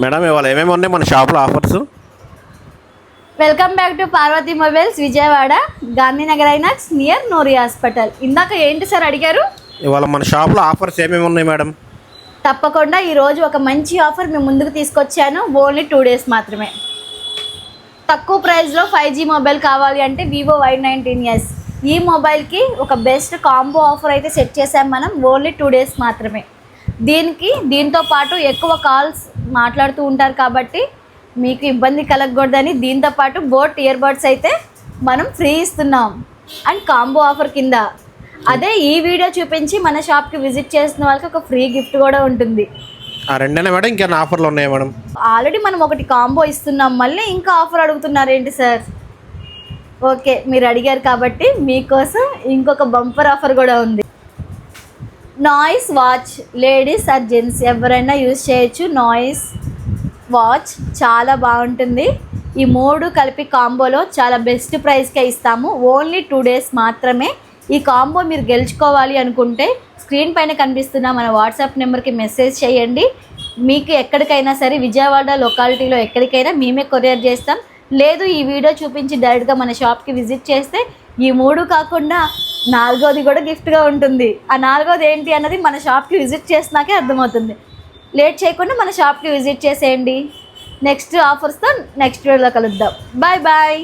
Madam ఇవాళ ఏమేమి ఉన్నాయి మన షాప్లో offers? Welcome back to Parvathi mobiles Vijayawada Gandhinagar Inox near Noori hospital. ఇందాక ఏంటి సార్ అడిగారు? ఇవాళ మన షాప్లో ఆఫర్స్ ఏమేమి ఉన్నాయి మేడం? తప్పకుండా ఈరోజు ఒక మంచి ఆఫర్ మీ ముందుకు తీసుకొచ్చాను ఓన్లీ టూ డేస్ మాత్రమే. తక్కువ ప్రైస్లో ఫైవ్ జీ మొబైల్ కావాలి అంటే వివో వై నైన్టీన్ ఎస్. ఈ మొబైల్కి ఒక బెస్ట్ కాంబో ఆఫర్ అయితే సెట్ చేసాం మనం ఓన్లీ టూ డేస్ మాత్రమే. దీనికి దీంతో పాటు ఎక్కువ కాల్స్ మాట్లాడుతూ ఉంటారు కాబట్టి మీకు ఇబ్బంది కలగకూడదని దీంతో పాటు బోట్ ఇయర్ బడ్స్ అయితే మనం ఫ్రీ ఇస్తున్నాం. అండ్ కాంబో ఆఫర్ కింద. అదే ఈ వీడియో చూపించి మన షాప్కి విజిట్ చేసిన వాళ్ళకి ఒక ఫ్రీ గిఫ్ట్ కూడా ఉంటుంది. రెండేనా మేడం ఆఫర్లు ఉన్నాయా మేడం? ఆల్రెడీ మనం ఒకటి కాంబో ఇస్తున్నాం. మళ్ళీ ఇంకా ఆఫర్ అడుగుతున్నారు ఏంటి సార్? ఓకే మీరు అడిగారు కాబట్టి మీకోసం ఇంకొక బంపర్ ఆఫర్ కూడా ఉంది. Noise watch ladies or gents ఎవరైనా యూజ్ చేయొచ్చు. నాయిస్ వాచ్ చాలా బాగుంటుంది. ఈ మూడు కలిపి కాంబోలో చాలా బెస్ట్ ప్రైస్కే ఇస్తాము. ఓన్లీ టూ డేస్ మాత్రమే. ఈ కాంబో మీరు గెలుచుకోవాలి అనుకుంటే స్క్రీన్ పైన కనిపిస్తున్న మన వాట్సాప్ నెంబర్కి మెసేజ్ చేయండి. మీకు ఎక్కడికైనా సరే విజయవాడ లొకాలిటీలో ఎక్కడికైనా మేమే కొరియర్ చేస్తాం. లేదు ఈ వీడియో చూపించి డైరెక్ట్గా మన షాప్కి విజిట్ చేస్తే ఈ మూడు కాకుండా నాలుగోది కూడా గిఫ్ట్గా ఉంటుంది. ఆ నాలుగోది ఏంటి అన్నది మన షాప్కి విజిట్ చేసినాకే అర్థమవుతుంది. లేట్ చేయకుండా మన షాప్కి విజిట్ చేసేయండి. నెక్స్ట్ ఆఫర్స్తో నెక్స్ట్ వీడియోలో కలుద్దాం. Bye bye.